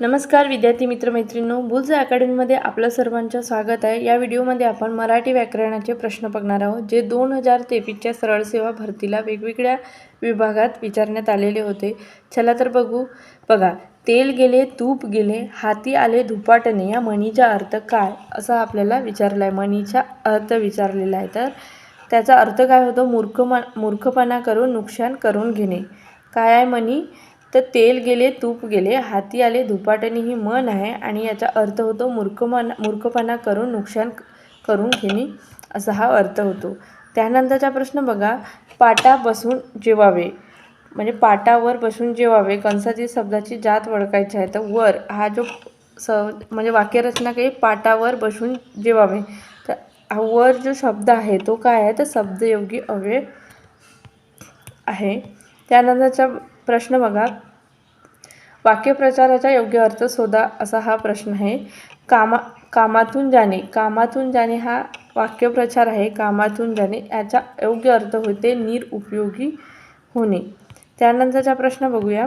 नमस्कार विद्यार्थी मित्रमैत्रिणींनो बुलजा अकॅडमीमध्ये आपलं सर्वांचं स्वागत आहे. या व्हिडिओमध्ये आपण मराठी व्याकरणाचे प्रश्न बघणार आहोत जे दोन हजार तेवीसच्या सरळ सेवा भरतीला वेगवेगळ्या विभागात विचारण्यात आलेले होते. चला तर बघू. बघा तेल गेले तूप गेले हाती आले धुपाटणे या म्हणीचा अर्थ काय? असा आपल्याला विचारला आहे म्हणीचा अर्थ विचारलेला आहे. तर त्याचा अर्थ काय होतो? मूर्खमा मूर्खपणा करून नुकसान करून घेणे. काय आहे म्हणी? तर तेल गेले तूप गेले हाती आले धुपाटणी ही मन आहे आणि याचा अर्थ होतो मूर्खपणा मूर्खपणा करून नुकसान करून घेणे असा हा अर्थ होतो. त्यानंतरचा प्रश्न बघा पाटा बसून जेवावे. म्हणजे पाटावर बसून जेवावे. कंसाची शब्दाची जात ओळखायची आहे. तर वर हा जो स म्हणजे वाक्यरचना काही पाटावर बसून जेवावे. तर हा वर जो शब्द आहे तो काय आहे? तर शब्दयोगी अव्यय आहे. त्यानंतरचा प्रश्न बघा वाक्यप्रचाराचा योग्य अर्थ शोधा असा हा प्रश्न आहे. कामा कामातून जाणे कामातून जाणे हा वाक्यप्रचार आहे. कामातून जाणे याचा योग्य अर्थ होते निरुपयोगी होणे. त्यानंतरचा प्रश्न बघूया.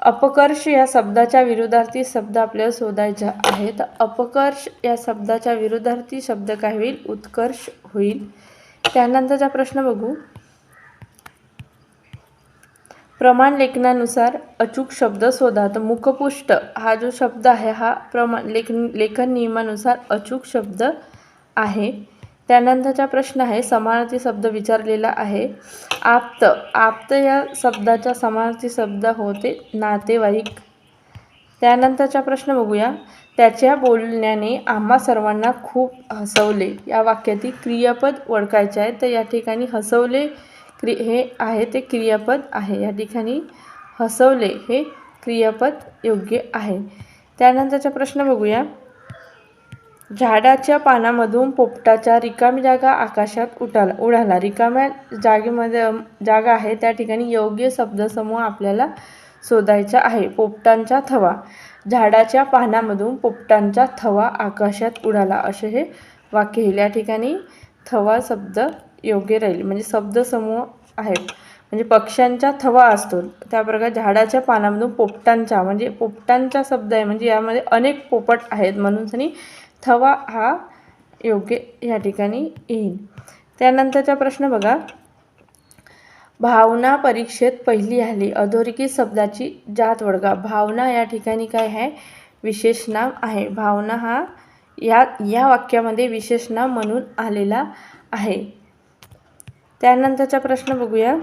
अपकर्ष या शब्दाच्या विरुद्धार्थी शब्द आपल्याला शोधायचा आहे. तर अपकर्ष या शब्दाच्या विरुद्धार्थी शब्द काय होईल? उत्कर्ष होईल. त्यानंतरचा प्रश्न बघू. प्रमाण लेखनानुसार अचूक शब्द शोधा. तर मुखपुष्ट हा जो शब्द आहे हा प्रमाण लेखन लेखन नियमानुसार अचूक शब्द आहे. त्यानंतरचा प्रश्न आहे समानार्थी शब्द विचारलेला आहे. आप्त आप्त या शब्दाचा समानार्थी शब्द होते नातेवाईक. त्यानंतरचा प्रश्न बघूया. त्याच्या बोलण्याने आम्हा सर्वांना खूप हसवले. या वाक्यातील क्रियापद ओळखायचे आहे. तर या ठिकाणी हसवले क्रि हे आहे ते क्रियापद आहे. या ठिकाणी हसवले हे क्रियापद योग्य आहे. त्यानंतरचा प्रश्न बघूया. झाडाच्या पानामधून पोपटाच्या रिकामी जागा आकाशात उडाला उडाला. रिकाम्या जागेमध्ये जागा आहे त्या ठिकाणी योग्य शब्दसमूह आपल्याला शोधायचा आहे. पोपटांचा थवा. झाडाच्या पानामधून पोपटांचा थवा आकाशात उडाला असे हे वाक्य येईल या ठिकाणी थवा शब्द योग्य राहील. म्हणजे शब्दसमूह आहे म्हणजे पक्ष्यांचा थवा असतो. त्याप्रकारे झाडाच्या पानामधून पोपटांचा म्हणजे पोपटांचा शब्द आहे. म्हणजे यामध्ये अनेक पोपट आहेत म्हणून आणि थवा हा योग्य या ठिकाणी येईल. त्यानंतरचा प्रश्न बघा. भावना परीक्षेत पहिली आली अधोरेखित शब्दाची जात वडगा भावना या ठिकाणी काय आहे? विशेष नाम आहे. भावना हा या या वाक्यामध्ये विशेष नाम म्हणून आलेला आहे. त्यानंतरचा प्रश्न बघूया.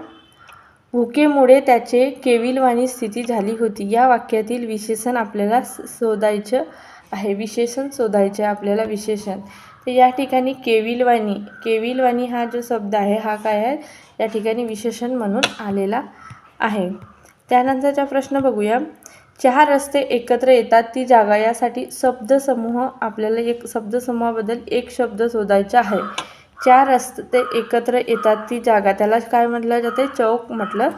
भुकेमुळे त्याचे केविलवाणी स्थिती झाली होती. या वाक्यातील विशेषण आपल्याला शोधायचं आहे. विशेषण शोधायचे आपल्याला विशेषण. तर या ठिकाणी केविलवाणी केविलवाणी हा जो शब्द आहे हा काय आहे? या ठिकाणी विशेषण म्हणून आलेला आहे. त्यानंतरचा प्रश्न बघूया. चार रस्ते एकत्र येतात ती जागा यासाठी शब्दसमूह आपल्याला एक शब्दसमूहाबद्दल एक शब्द शोधायचा आहे. चार रस्ते एकत्र येतात ती जागा. त्याला काय म्हटलं जाते? चौक म्हटलं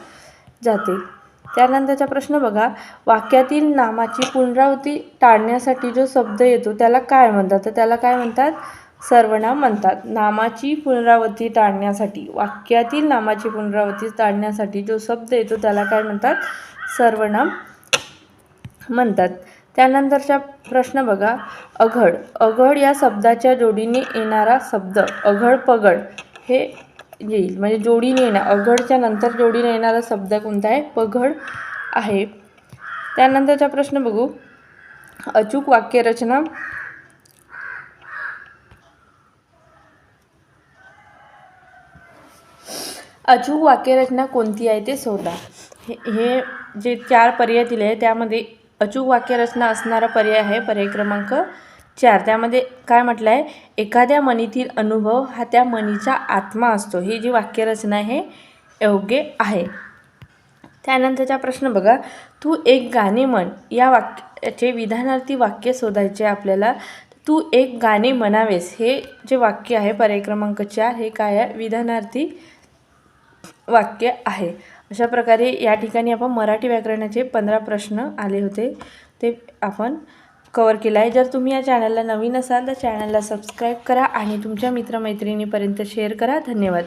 जाते. त्यानंतरचा प्रश्न बघा. वाक्यातील नामाची पुनरावृत्ती टाळण्यासाठी जो शब्द येतो त्याला काय म्हणतात? तर त्याला काय म्हणतात? सर्वनाम म्हणतात. नामाची पुनरावृत्ती टाळण्यासाठी वाक्यातील नामाची पुनरावृत्ती टाळण्यासाठी जो शब्द येतो त्याला काय म्हणतात? सर्वनाम म्हणतात. त्यानंतरचा प्रश्न बघा. अघड. अघड या शब्दाच्या जोडीने येणारा शब्द. अघड पगड. हे येईल. म्हणजे जोडीने येणार. अघडच्या नंतर जोडीने येणारा शब्द कोणता आहे? पघड आहे. त्यानंतरचा प्रश्न बघू. अचूक वाक्यरचना. अचूक वाक्यरचना कोणती आहे ते शोधा. हे हे जे चार पर्याय दिले आहे त्यामध्ये अचूक वाक्यरचना असणारा पर्याय आहे पर्याय क्रमांक चार. त्यामध्ये काय म्हटलं आहे एखाद्या मनीतील अनुभव हा त्या मनीचा आत्मा असतो. ही जी वाक्यरचना आहे योग्य आहे. त्यानंतरचा प्रश्न बघा. तू एक गाणे म्हण. या वाक्याचे विधानार्थी वाक्य शोधायचे आपल्याला. तू एक गाणे म्हणावेस. हे जे वाक्य आहे पर्याय क्रमांक चार हे काय आहे? विधानार्थी वाक्य आहे. अशा प्रकारे या ठिकाणी आपण मराठी व्याकरणाचे पंधरा प्रश्न आले होते. ते आपण कवर केला आहे जर तुम्ही या चॅनलला नवीन असाल तर चॅनलला सबस्क्राईब करा आणि तुमच्या मित्रमैत्रिणीपर्यंत शेअर करा. धन्यवाद.